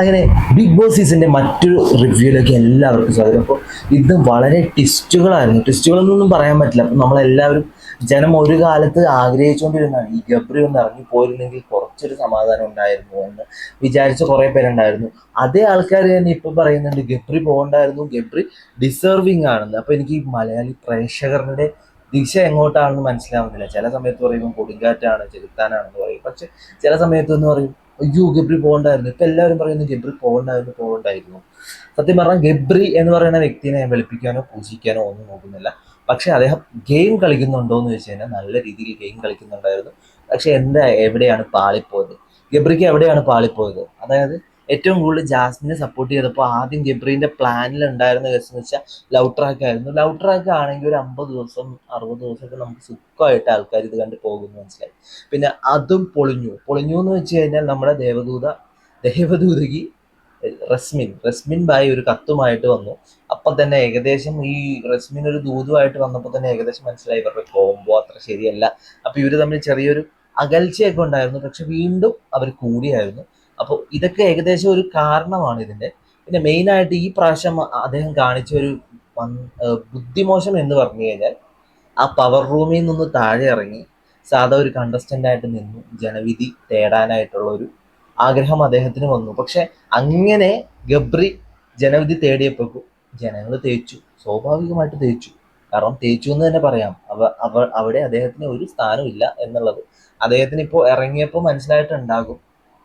അങ്ങനെ big boss സീസണിന്റെ മറ്റൊരു റിവ്യൂയിലേക്ക് എല്ലാവർക്കും സ്വാഗതം. അപ്പോൾ ഇത് വളരെ ട്വിസ്റ്റുകളായിരുന്നു ട്വിസ്റ്റുകളൊന്നും പറയാൻ പറ്റില്ല. അപ്പം നമ്മളെല്ലാവരും ജനം ഒരു കാലത്ത് ആഗ്രഹിച്ചുകൊണ്ടിരുന്നതാണ്. ഈ ഗബ്രി ഒന്ന് ഇറങ്ങി പോയിരുന്നെങ്കിൽ കുറച്ചൊരു സമാധാനം ഉണ്ടായിരുന്നു എന്ന് വിചാരിച്ച കുറേ പേരുണ്ടായിരുന്നു. അതേ ആൾക്കാർ തന്നെ ഇപ്പം പറയുന്നുണ്ട് ഗബ്രി പോകണ്ടായിരുന്നു. ഗബ്രി ഡിസേർവിങ് ആണെന്ന്. അപ്പോൾ എനിക്ക് ഈ മലയാളി പ്രേക്ഷകരുടെ ദിശ എങ്ങോട്ടാണെന്ന് മനസ്സിലാവുന്നില്ല. ചില സമയത്ത് പറയുമ്പോൾ കൊടുങ്കാറ്റാണ് ചെലുത്താനാണെന്ന് പറയും. പക്ഷെ ചില സമയത്ത് എന്ന് പറയും അയ്യോ ഗബ്രി പോകണ്ടായിരുന്നു. ഇപ്പൊ എല്ലാവരും പറയുന്നു ഗബ്രി പോകണ്ടായിരുന്നു പോകണ്ടായിരുന്നു. സത്യം പറഞ്ഞാൽ ഗബ്രി എന്ന് പറയുന്ന വ്യക്തിനെ ഞാൻ വെളുപ്പിക്കാനോ പൂജിക്കാനോ ഒന്നും നോക്കുന്നില്ല. പക്ഷെ അദ്ദേഹം ഗെയിം കളിക്കുന്നുണ്ടോ എന്ന് വെച്ച് കഴിഞ്ഞാൽ നല്ല രീതിയിൽ ഗെയിം കളിക്കുന്നുണ്ടായിരുന്നു. പക്ഷെ എന്താ എവിടെയാണ് പാളിപ്പോയത്? ഗബ്രിക്ക് എവിടെയാണ് പാളിപ്പോയത്? അതായത് ഏറ്റവും കൂടുതൽ ജാസ്മിനെ സപ്പോർട്ട് ചെയ്തപ്പോൾ ആദ്യം ഗബ്രീന്റെ പ്ലാനിൽ ഉണ്ടായിരുന്ന കേസ് എന്ന് വെച്ചാൽ ലവ് ട്രാക്ക് ആയിരുന്നു. ലവ് ട്രാക്ക് ആണെങ്കിൽ ഒരു അമ്പത് ദിവസം അറുപത് ദിവസമൊക്കെ നമുക്ക് സുഖമായിട്ട് ആൾക്കാർ ഇത് കണ്ട് പോകുന്നു മനസ്സിലായി. പിന്നെ അതും പൊളിഞ്ഞു. പൊളിഞ്ഞു എന്ന് വെച്ച് കഴിഞ്ഞാൽ നമ്മുടെ ദേവദൂത ദേവദൂതകി റസ്മിൻ. റസ്മിൻ ബായി ഒരു കത്തുമായിട്ട് വന്നു. അപ്പം തന്നെ ഏകദേശം ഈ റസ്മിൻ ഒരു ദൂതുമായിട്ട് വന്നപ്പോൾ തന്നെ ഏകദേശം മനസ്സിലായി ഇവരുടെ കോംബോ അത്ര ശരിയല്ല. അപ്പം ഇവർ തമ്മിൽ ചെറിയൊരു അകൽച്ചയൊക്കെ ഉണ്ടായിരുന്നു. പക്ഷെ വീണ്ടും അവർ കൂടിയായിരുന്നു. അപ്പോൾ ഇതൊക്കെ ഏകദേശം ഒരു കാരണമാണ് ഇതിന്റെ. പിന്നെ മെയിനായിട്ട് ഈ പ്രാവശ്യം അദ്ദേഹം കാണിച്ച ഒരു ബുദ്ധിമോശം എന്ന് പറഞ്ഞു കഴിഞ്ഞാൽ ആ പവർ റൂമിൽ നിന്ന് താഴെ ഇറങ്ങി സാധാ ഒരു കണ്ടസ്റ്റന്റായിട്ട് നിന്നു. ജനവിധി തേടാനായിട്ടുള്ള ഒരു ആഗ്രഹം അദ്ദേഹത്തിന് വന്നു. പക്ഷെ അങ്ങനെ ഗബ്രി ജനവിധി തേടിയപ്പോൾ ജനങ്ങൾ തേച്ചു. സ്വാഭാവികമായിട്ട് തേച്ചു. കാരണം തേച്ചു എന്ന് തന്നെ പറയാം. അവ അവ അവിടെ അദ്ദേഹത്തിന് ഒരു സ്ഥാനമില്ല എന്നുള്ളത്. അദ്ദേഹത്തിന് ഇപ്പോൾ ഇറങ്ങിയപ്പോൾ മനസ്സിലായിട്ടുണ്ടാകും.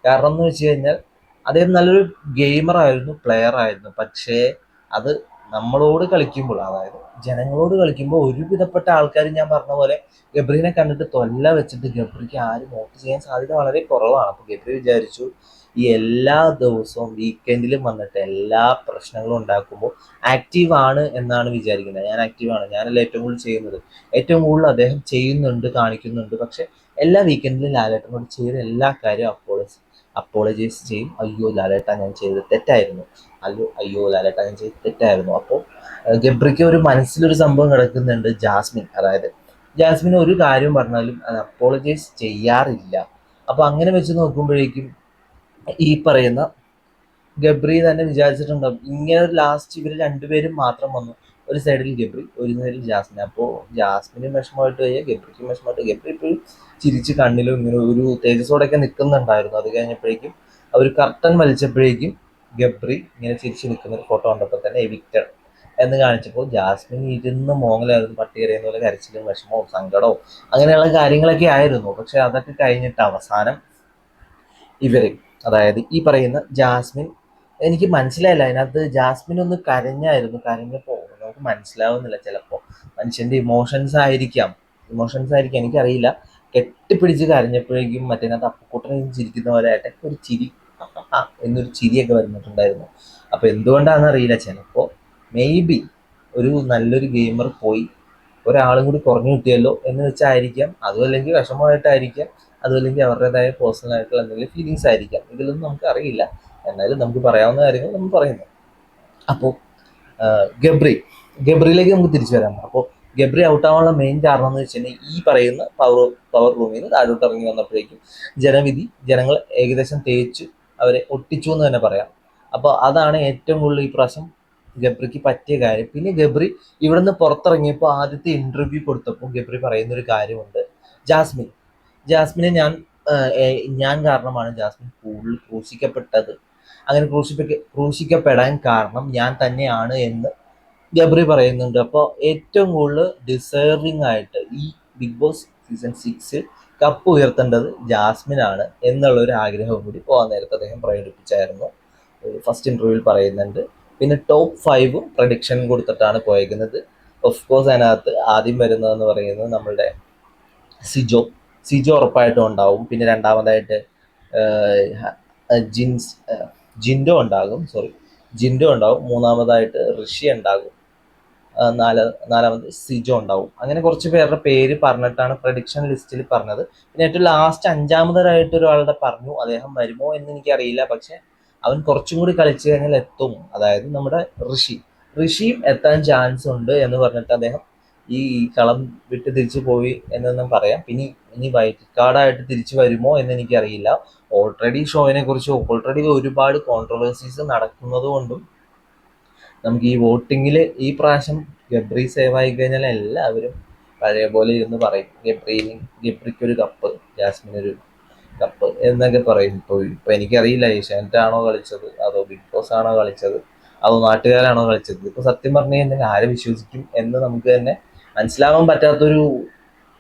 കാരണം എന്ന് വെച്ച് കഴിഞ്ഞാൽ അദ്ദേഹം നല്ലൊരു ഗെയിമർ ആയിരുന്നു പ്ലെയർ ആയിരുന്നു. പക്ഷേ അത് നമ്മളോട് കളിക്കുമ്പോൾ അതായത് ജനങ്ങളോട് കളിക്കുമ്പോൾ ഒരുവിധപ്പെട്ട ആൾക്കാർ ഞാൻ പറഞ്ഞ പോലെ ഗബ്രീനെ കണ്ടിട്ട് തൊല്ല വെച്ചിട്ട് ഗബ്രിക്ക് ആരും വോട്ട് ചെയ്യാൻ സാധ്യത വളരെ കുറവാണ്. അപ്പോൾ ഗബ്രി വിചാരിച്ചു ഈ എല്ലാ ദിവസവും വീക്കെൻഡിലും വന്നിട്ട് എല്ലാ പ്രശ്നങ്ങളും ഉണ്ടാക്കുമ്പോൾ ആക്റ്റീവ് ആണ് എന്നാണ് വിചാരിക്കുന്നത്. ഞാൻ ആക്റ്റീവ് ആണ്. ഞാനല്ല ഏറ്റവും കൂടുതൽ ചെയ്യുന്നത്. ഏറ്റവും കൂടുതൽ അദ്ദേഹം ചെയ്യുന്നുണ്ട് കാണിക്കുന്നുണ്ട്. പക്ഷെ എല്ലാ വീക്കെൻഡിലും ലാലേട്ടനോട് ചെയ്ത എല്ലാ കാര്യവും അപ്പോളജ് അപ്പോളജൈസ് ചെയ്യും. അയ്യോ ലാലേട്ട ഞാൻ ചെയ്തത് തെറ്റായിരുന്നു. അയ്യോ അയ്യോ ലാലേട്ട ഞാൻ ചെയ്തത് തെറ്റായിരുന്നു. അപ്പോൾ ഗബ്രിക്ക് ഒരു മനസ്സിലൊരു സംഭവം കിടക്കുന്നുണ്ട് ജാസ്മിൻ. അതായത് ജാസ്മിൻ ഒരു കാര്യം പറഞ്ഞാലും അത് അപ്പോളജൈസ് ചെയ്യാറില്ല. അപ്പോൾ അങ്ങനെ വെച്ച് നോക്കുമ്പോഴേക്കും ഈ പറയുന്ന ഗബ്രി തന്നെ വിചാരിച്ചിട്ടുണ്ടാവും ഇങ്ങനെ ഒരു ലാസ്റ്റ് ഇവർ രണ്ടുപേരും മാത്രം വന്നു. ഒരു സൈഡിൽ ഗബ്രി ഒരു സൈഡിൽ ജാസ്മിൻ. അപ്പോൾ ജാസ്മിനും വിഷമമായിട്ട് കഴിയുക ഗബ്രിക്കും വിഷമമായിട്ട് ഗബ്രി ഇപ്പോഴും ചിരിച്ച് കണ്ണിലും ഇങ്ങനെ ഒരു തേജസ്സോടെയൊക്കെ നിൽക്കുന്നുണ്ടായിരുന്നു. അത് കഴിഞ്ഞപ്പോഴേക്കും അവർ കർട്ടൻ വലിച്ചപ്പോഴേക്കും ഗബ്രി ഇങ്ങനെ ചിരിച്ച് നിൽക്കുന്ന ഒരു ഫോട്ടോ കണ്ടപ്പോൾ തന്നെ എവിക്റ്റഡ് എന്ന് കാണിച്ചപ്പോൾ ജാസ്മിൻ ഇരുന്ന് മോങ്ങലായിരുന്നു പട്ടി പോലെ കരച്ചിലും വിഷമവും സങ്കടവും അങ്ങനെയുള്ള കാര്യങ്ങളൊക്കെ ആയിരുന്നു. പക്ഷെ അതൊക്കെ കഴിഞ്ഞിട്ട് അവസാനം ഇവർ അതായത് ഈ പറയുന്ന ജാസ്മിൻ എനിക്ക് മനസ്സിലായില്ല. അതിനകത്ത് ജാസ്മിൻ ഒന്ന് കരഞ്ഞായിരുന്നു. കരഞ്ഞപ്പോൾ നമുക്ക് മനസ്സിലാവുന്നില്ല ചിലപ്പോൾ മനുഷ്യന്റെ ഇമോഷൻസ് ആയിരിക്കാം. ഇമോഷൻസ് ആയിരിക്കാം. എനിക്കറിയില്ല. കെട്ടിപ്പിടിച്ച് കരഞ്ഞപ്പോഴേക്കും മറ്റേനകത്ത് തപ്പക്കൂട്ടം ചിരിക്കുന്ന പോലെ ആയിട്ടൊക്കെ ഒരു ചിരി എന്നൊരു ചിരിയൊക്കെ വരുന്നിട്ടുണ്ടായിരുന്നു അപ്പോൾ എന്തുകൊണ്ടാണെന്ന് അറിയില്ല ചിലപ്പോ മേ ബി ഒരു നല്ലൊരു ഗെയിമർ പോയി ഒരാളും കൂടി കുറഞ്ഞു കിട്ടിയല്ലോ എന്ന് വെച്ചായിരിക്കാം. അതും അല്ലെങ്കിൽ വിഷമമായിട്ടായിരിക്കാം. അതും അല്ലെങ്കിൽ അവരുടേതായ പേഴ്സണൽ ആയിട്ടുള്ള എന്തെങ്കിലും ഫീലിങ്സ് ആയിരിക്കാം. ഇതിലൊന്നും നമുക്ക് അറിയില്ല. എന്നാലും നമുക്ക് പറയാവുന്ന കാര്യങ്ങൾ നമ്മൾ പറയുന്നു. അപ്പോൾ ഗബ്രി ഗബ്രിയിലേക്ക് നമുക്ക് തിരിച്ചു വരാം. അപ്പോൾ ഗബ്രി ഔട്ട് ആവാനുള്ള മെയിൻ കാരണം എന്ന് വെച്ചിട്ടുണ്ടെങ്കിൽ ഈ പറയുന്ന പവർ പവർ റൂമിൽ നിന്ന് താഴോട്ട് ഇറങ്ങി വന്നപ്പോഴേക്കും ജനവിധി ജനങ്ങൾ ഏകദേശം തേച്ച് അവരെ ഒട്ടിച്ചു എന്ന് തന്നെ പറയാം. അപ്പോൾ അതാണ് ഏറ്റവും കൂടുതൽ ഈ പ്രാവശ്യം ഗബ്രിക്ക് പറ്റിയ കാര്യം. പിന്നെ ഗബ്രി ഇവിടുന്ന് പുറത്തിറങ്ങിയപ്പോൾ ആദ്യത്തെ ഇന്റർവ്യൂ കൊടുത്തപ്പോൾ ഗബ്രി പറയുന്ന ഒരു കാര്യമുണ്ട്. ജാസ്മിൻ. ജാസ്മിനെ ഞാൻ ഞാൻ കാരണമാണ് ജാസ്മിൻ കൂടുതൽ ക്രൂശിക്കപ്പെട്ടത്. അങ്ങനെ ക്രൂശിപ്പിക്ക ക്രൂശിക്കപ്പെടാൻ കാരണം ഞാൻ തന്നെയാണ് എന്ന് ഗബ്രി പറയുന്നുണ്ട് അപ്പോൾ ഏറ്റവും കൂടുതൽ ഡിസേർവിംഗ് ആയിട്ട് ഈ ബിഗ് ബോസ് സീസൺ സിക്സിൽ കപ്പ് ഉയർത്തേണ്ടത് ജാസ്മിൻ ആണ് എന്നുള്ള ഒരു ആഗ്രഹവും കൂടി പോകാൻ നേരത്തെ അദ്ദേഹം പ്രകടിപ്പിച്ചായിരുന്നു. ഫസ്റ്റ് ഇന്റർവ്യൂവിൽ പറയുന്നുണ്ട്. പിന്നെ ടോപ്പ് ഫൈവും പ്രഡിക്ഷൻ കൊടുത്തിട്ടാണ് പോയേക്കുന്നത്. ഓഫ് കോഴ്സ് അതിനകത്ത് ആദ്യം വരുന്നതെന്ന് പറയുന്നത് നമ്മളുടെ സിജോ. സിജോ ഉറപ്പായിട്ടും ഉണ്ടാവും. പിന്നെ രണ്ടാമതായിട്ട് ജിൻസ് ജിൻഡോ ഉണ്ടാകും. സോറി ജിൻഡോ ഉണ്ടാകും. മൂന്നാമതായിട്ട് ഋഷി ഉണ്ടാകും. നാല് നാലാമത് സിജോ ഉണ്ടാവും. അങ്ങനെ കുറച്ച് പേരുടെ പേര് പറഞ്ഞിട്ടാണ് പ്രഡിക്ഷൻ ലിസ്റ്റിൽ പറഞ്ഞത്. പിന്നെ ഏറ്റവും ലാസ്റ്റ് അഞ്ചാമതായിട്ട് ഒരാളുടെ പറഞ്ഞു അദ്ദേഹം വരുമോ എന്ന് എനിക്കറിയില്ല. പക്ഷെ അവൻ കുറച്ചും കൂടി കളിച്ചു കഴിഞ്ഞാൽ എത്തും. അതായത് നമ്മുടെ ഋഷി. ഋഷിയും എത്താൻ ചാൻസ് ഉണ്ട് എന്ന് പറഞ്ഞിട്ട് അദ്ദേഹം ഈ കളം വിട്ട് തിരിച്ചു പോയി എന്നൊന്നും പറയാം. പിന്നെ ഇനി വൈറ്റ് കാർഡായിട്ട് തിരിച്ചു വരുമോ എന്ന് എനിക്കറിയില്ല. ഓൾറെഡി ഷോയിനെ കുറിച്ച് ഓൾറെഡി ഒരുപാട് കോൺട്രവേഴ്സീസ് നടക്കുന്നത് കൊണ്ടും നമുക്ക് ഈ വോട്ടിങ്ങിൽ ഈ പ്രാവശ്യം ഗബ്രി സേവ് ആയി കഴിഞ്ഞാൽ എല്ലാവരും പഴയ പോലെ ഇരുന്ന് പറയും ഗബ്രിന് ഗബ്രിക്ക് ഒരു കപ്പ് ജാസ്മിൻ ഒരു കപ്പ് എന്നൊക്കെ പറയും. ഇപ്പോൾ ഇപ്പോൾ എനിക്കറിയില്ല ഏഷ്യാനെറ്റ് ആണോ കളിച്ചത്? അതോ ബിഗ് ബോസ് ആണോ കളിച്ചത്? അതോ നാട്ടുകാരാണോ കളിച്ചത്? ഇപ്പോൾ സത്യം പറഞ്ഞു കഴിഞ്ഞാൽ ആരെ വിശ്വസിക്കും എന്ന് നമുക്ക് തന്നെ മനസ്സിലാവാൻ പറ്റാത്തൊരു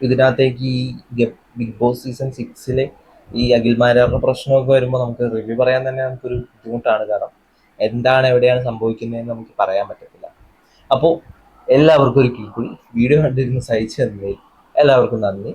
ഇതിനകത്തേക്ക് ഈ ബിഗ് ബോസ് സീസൺ സിക്സിലെ ഈ അഖിൽമാരുടെ പ്രശ്നമൊക്കെ വരുമ്പോൾ നമുക്ക് റിവ്യൂ പറയാൻ തന്നെ നമുക്കൊരു ബുദ്ധിമുട്ടാണ്. കാരണം എന്താണ് എവിടെയാണ് സംഭവിക്കുന്നതെന്ന് നമുക്ക് പറയാൻ പറ്റത്തില്ല. അപ്പോൾ എല്ലാവർക്കും ഒരു കിൽക്കുളി വീഡിയോ കണ്ടിരുന്ന് സഹിച്ചു തന്നതിൽ എല്ലാവർക്കും നന്ദി.